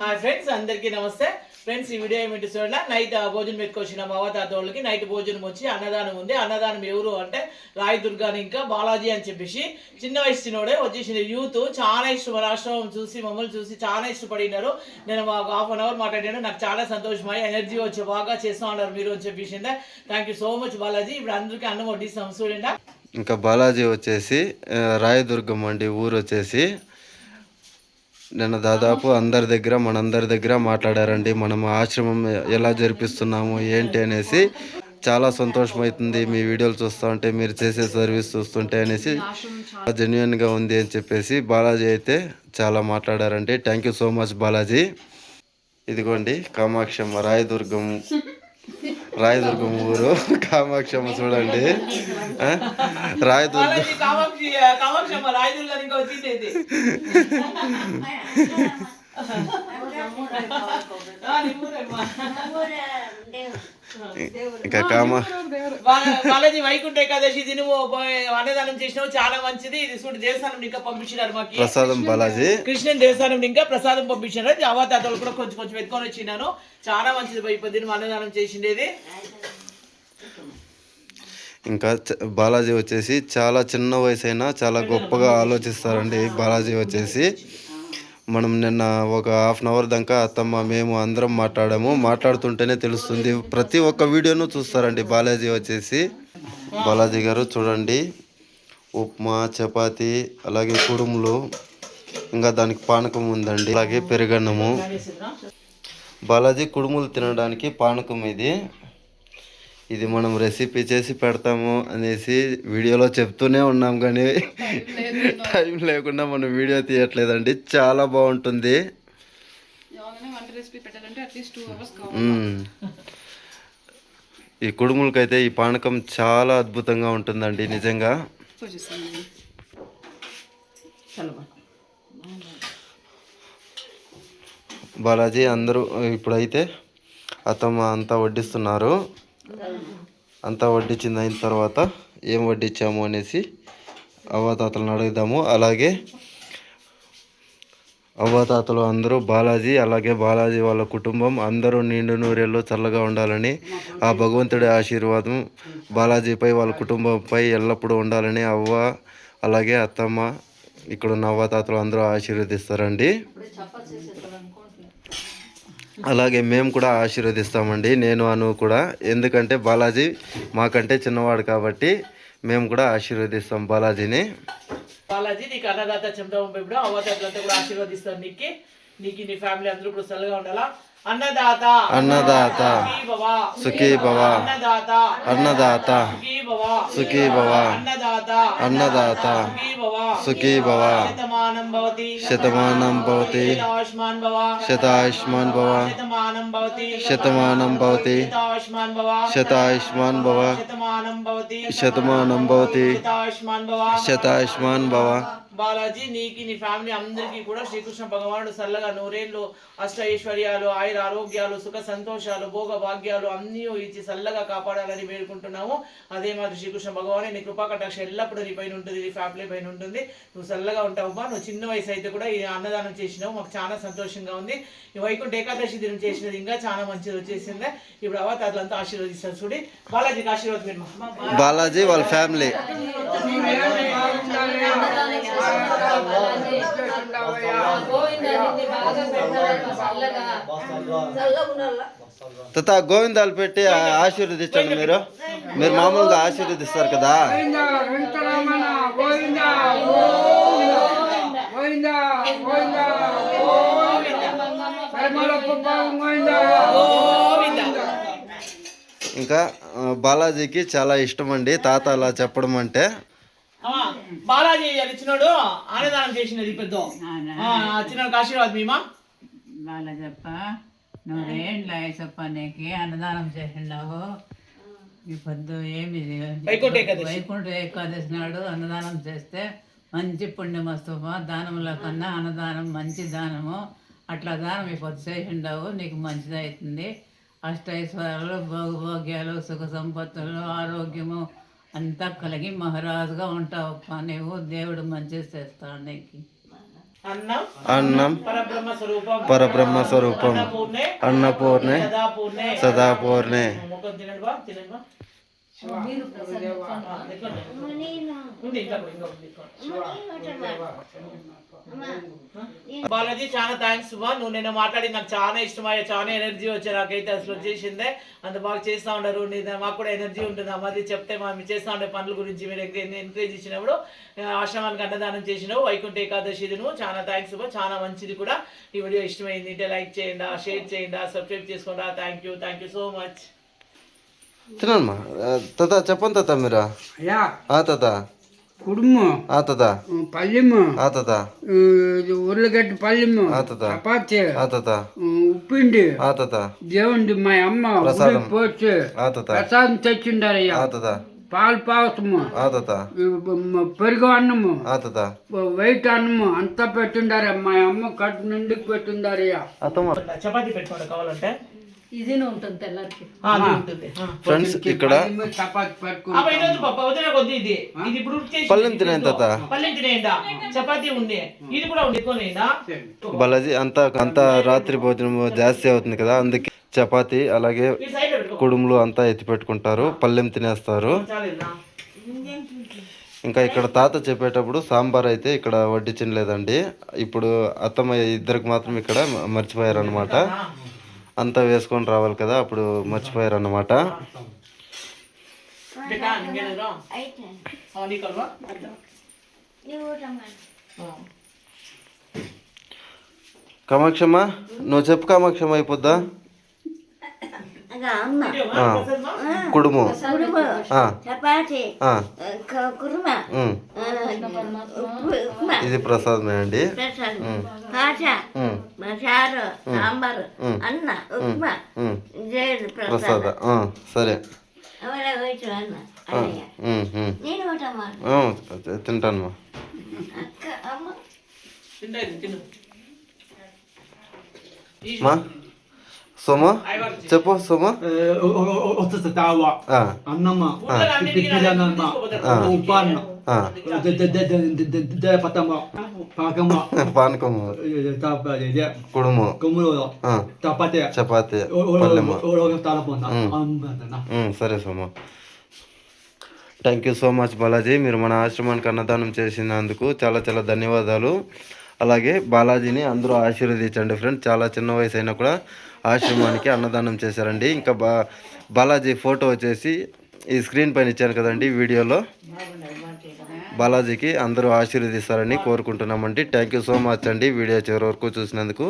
Hi friends అందరికీ నమస్తే. Friends ఈ వీడియో ఏమిటి చూడాల నైట్ భోజనం పెట్టుకొచ్చిన మా నైట్ భోజనం వచ్చి అన్నదానం ఉంది. అన్నదానం ఎవరు అంటే రాయదుర్గాని ఇంకా బాలాజీ అని చెప్పేసి చిన్న వయసు చిన్నోడే వచ్చేసిన యూత్ చాలా ఇష్టం రాష్ట్రం చూసి మమ్మల్ని చూసి చాలా ఇష్టపడినారు. నేను మాకు హాఫ్ అన్ అవర్ మాట్లాడాను నాకు చాలా సంతోషమై ఎనర్జీ వచ్చి బాగా చేస్తా ఉన్నారు మీరు అని చెప్పేసి thank you so much Balaji. ఇప్పుడు అందరికీ అన్నం వడ్డీ చూడండి. ఇంకా బాలాజీ వచ్చేసి రాయదుర్గం అండి ఊరు వచ్చేసి నిన్న దాదాపు అందరి దగ్గర మనందరి దగ్గర మాట్లాడారండి. మనం ఆశ్రమం ఎలా జరిపిస్తున్నాము ఏంటి అనేసి చాలా సంతోషమవుతుంది. మీ వీడియోలు చూస్తూ ఉంటే మీరు చేసే సర్వీస్ చూస్తుంటే అనేసి జెన్యున్గా ఉంది అని చెప్పేసి బాలాజీ అయితే చాలా మాట్లాడారండి. Thank you so much Balaji. ఇదిగోండి కామాక్షమ్మ రాయదుర్గం రాయదుర్గం ఊరు కామాక్షమ్మ చూడండి. ఆ? రాయదుర్గం ఇంకా కామా బాల- బాలాజీ వైకుంఠ ఏకాదశి పోయి అన్నదానం చేసినావు చాలా మంచిది. ఇది చూడు దేవస్థానం ఇంకా పంపించినారు మాకు. ప్రసాదం బాలాజీ. కృష్ణన్ దేవస్థానం ఇంకా ప్రసాదం పంపించినారు. ఇది అవతాతలు కూడా కొంచెం కొంచెం ఎత్తుకొని వచ్చినాను. చాలా మంచిది పోయి పొద్దున్న అన్నదానం చేసిండేది. ఇంకా బాలాజీ వచ్చేసి చాలా చిన్న వయసు అయినా చాలా గొప్పగా ఆలోచిస్తారండి బాలాజీ వచ్చేసి. మనం నిన్న ఒక హాఫ్ అన్ అవర్ దాకా అత్తమ్మ మేము అందరం మాట్లాడాము. మాట్లాడుతుంటేనే తెలుస్తుంది. ప్రతి ఒక్క వీడియోను చూస్తారండి. బాలాజీ వచ్చేసి. బాలాజీ గారు చూడండి. ఉప్మా చపాతి అలాగే కుడుములు ఇంకా దానికి పానకం ఉందండి. అలాగే పెరుగన్నము. బాలాజీ కుడుములు తినడానికి పానకం ఇది. ఇది మనం రెసిపీ చేసి పెడతాము అనేసి వీడియోలో చెప్తూనే ఉన్నాం కానీ టైం లేకుండా మనం వీడియో తీయట్లేదండి. చాలా బాగుంటుంది. ఏమైనా వంట రెసిపీ పెట్టాలంటే అట్లీస్ట్ టూ అవర్స్ కావాలి. మ్మ్. ఈ కుడుములకైతే ఈ పానకం చాలా అద్భుతంగా ఉంటుందండి నిజంగా. బాలాజీ అందరూ ఇప్పుడైతే అత్తమ్మ అంతా వడ్డిస్తున్నారు. అంతా వడ్డించింది అయిన తర్వాత ఏం వడ్డించాము అనేసి అవ్వాతాతలను అడుగుదాము. అలాగే అవ్వాతాతలు అందరూ బాలాజీ అలాగే బాలాజీ వాళ్ళ కుటుంబం అందరూ నిండు నూరేళ్ళు చల్లగా ఉండాలని ఆ భగవంతుడి ఆశీర్వాదం బాలాజీపై వాళ్ళ కుటుంబంపై ఎల్లప్పుడూ ఉండాలని అవ్వ అలాగే అత్తమ్మ ఇక్కడ ఉన్న అవ్వాతాతలు అందరూ ఆశీర్వదిస్తారండి. అలాగే మేము కూడా ఆశీర్వదిస్తామండి నేను అను కూడా. ఎందుకంటే బాలాజీ మాకంటే చిన్నవాడు కాబట్టి మేము కూడా ఆశీర్వదిస్తాం బాలాజీని. బాలాజీ నీకు అన్నదాత చెప్తాము ఇప్పుడు కూడా ఆశీర్వదిస్తారు నీకు. నీకు నీ ఫ్యామిలీ అందరూ కూడా చల్లగా ఉండాలా? అన్నదాత అన్నదాత సుఖీ భవ సుఖీ భవ అన్నదాత అన్నదాత సుఖీ భవ సుఖీ భవ అన్నదాత అన్నదాత సుఖీ భవ సుఖీ భవ శతమానం భవతి శతమానం భవతి బాలాజీ నీకి నీ ఫ్యామిలీ అందరికీ కూడా శ్రీకృష్ణ భగవానుడు చల్లగా నూరేళ్ళు అష్ట ఐశ్వర్యాలు ఆయుర ఆరోగ్యాలు సుఖ సంతోషాలు భోగ భాగ్యాలు అన్నీ ఇచ్చి చల్లగా కాపాడాలని వేడుకుంటున్నాము. అదే మాత్రం శ్రీకృష్ణ భగవాన్ నీ కృపా కటాక్ష ఎల్లప్పుడూ నీ పైన ఉంటుంది నీ ఫ్యామిలీ పైన ఉంటుంది. నువ్వు చల్లగా ఉంటావమ్మా నువ్వు చిన్న వయసు అయితే కూడా ఈ అన్నదానం చేసినావు. మాకు చాలా సంతోషంగా ఉంది. ఈ వైకుంఠ ఏకాదశి దినం చేసినది ఇంకా చాలా మంచిది వచ్చేసింది. ఇప్పుడు అవతారులంతా ఆశీర్వదిస్తారు చూడి. బాలాజీకి ఆశీర్వాదం బాలాజీ వాళ్ళ ఫ్యామిలీ. తత గోవిందాలు పెట్టి ఆశీర్వదించండి మీరు. మీరు మామూలుగా ఆశీర్వదిస్తారు కదా? వెంకటరమణ గోవింద గోవింద గోవింద పరిమళ గోవింద. ఇంకా బాలాజీకి చాలా ఇష్టం అండి తాత అలా చెప్పడం అంటే. బాలాజీ అని ఇచ్చినాడు అన్నదానం చేసినది పెద్ద. చిన్న ఆశీర్వాదం మీమా బాలజప్ప నువ్వేండ్ల అయ్యప్ప నీకు అన్నదానం చేసినావు ఈ పొద్దు ఏమి వైకుంఠ ఏకాదశి. నాడు అన్నదానం చేస్తే మంచి పుణ్యం వస్తువు దానముల కన్నా అన్నదానం మంచి దానము. అట్లా దానం ఈ పొద్దు చేసిండావు నీకు మంచిది అవుతుంది అష్టైశ్వర్యాలు భోగభోగ్యాలు సుఖ సంపత్తులు ఆరోగ్యము అంతా కలిగి మహారాజుగా ఉంటావు నీవు దేవుడు మంచిది చేస్తాడు నీకు అన్నం అన్నం పరబ్రహ్మ స్వరూపం పరబ్రహ్మ స్వరూపం అన్నపూర్ణే అన్నపూర్ణే సదాపూర్ణే. బాలాజీ చాలా థ్యాంక్స్ బా నువ్వు నేను మాట్లాడి నాకు చాలా ఇష్టమయ్యా చాలా ఎనర్జీ వచ్చి నాకైతే అసలు వచ్చేసిందే. అంత బాగా చేస్తూ ఉండరు మాకు కూడా ఎనర్జీ ఉంటుంది. అమ్మది చెప్తే మేము చేస్తూ ఉండే పనుల గురించి మీరు ఎంకరేజ్ ఇచ్చినప్పుడు ఆశ్రమానికి అన్నదానం చేసినావు వైకుంఠ ఏకాదశి నువ్వు చాలా థ్యాంక్స్ బా చాలా మంచిది కూడా. ఈ వీడియో ఇష్టమైంది. అంటే లైక్ చేయండి షేర్ చేయండి సబ్స్క్రైబ్ చేసుకోండి. Thank you thank you so much తినమ్మా తాత చెప్పండి తాత మీరు ఆ తాత కుడుము ఆ తాత పల్లెము ఆ తాత ఉర్లగడ్డ పల్లెము ఆ తాత చపాతి ఆ తాత ఉప్పిండి ఆ తాత దేవుండి మా అమ్మ ప్రసాదం. పోసి ఆ తాత ప్రసాదం తెచ్చిండారయ్యా ఆ తాత పాలు పావసము ఆ తాత పెరుగు అన్నము ఆ తాత వైట్ అన్నము అంతా పెట్టిండారు మా అమ్మ కట్టు నిండుకు పెట్టిండారయ్యా చపాతీ పెట్టుకోండి కావాలంటే ఇదినే ఉంటుంది తెల్లరికి. ఫ్రెండ్స్ ఇక్కడ ఇది. తాత? పల్లెం తినేయండా చపాతీ ఉంది ఇది కూడా ఉంది కొనేయండా బాలాజీ అంతా అంతా రాత్రి భోజనం జాస్తి అవుతుంది కదా అందుకే చపాతి అలాగే కుడుములు అంతా ఎత్తి పెట్టుకుంటారు పళ్ళెం తినేస్తారు. ఇంకా ఇక్కడ తాత చెప్పేటప్పుడు సాంబార్ అయితే ఇక్కడ వడ్డించలేదండి. ఇప్పుడు అత్తమ్మ ఇద్దరికి మాత్రం ఇక్కడ మర్చిపోయారు అనమాట అంతా వేసుకొని రావాలి కదా అప్పుడు మర్చిపోయారు ఆ. కామాక్షమ్మ నువ్వు చెప్పు కామాక్షమ్మ అయిపోద్దా? కుడుము. ఇది ప్రసాదమే అండి. ప్రసాద. సరే. తింటాను మా? సోమ? చెప్పు సోమ. వచ్చేసి తావ. ఆ, అన్నమ్మ. ఊర్లో అన్నిటికీ పిల్లనమ్మ తీసుకోపోతారు. ఉపాన్న ఆ, పతమ్మ. పాకమ్మ. పానకము. కుడుము. చపాతి. చపాతి. సరే Soma. Thank you so much Balaji. మీరు మన ఆశ్రమానికి అన్నదానం చేసినందుకు చాలా చాలా ధన్యవాదాలు. అలాగే బాలాజీని అందరూ ఆశీర్వదించండి ఫ్రెండ్ చాలా చిన్న వయసు అయినా కూడా ఆశ్రమానికి అన్నదానం చేశారండి. ఇంకా బా బాలాజీ ఫోటో వచ్చేసి ఈ స్క్రీన్ పైన ఇచ్చాను కదండి వీడియోలో. బాలాజీకి అందరూ ఆశీర్వదిస్తారని కోరుకుంటున్నామండి. థ్యాంక్ యూ సో మచ్ అండి వీడియో చివరి వరకు చూసినందుకు.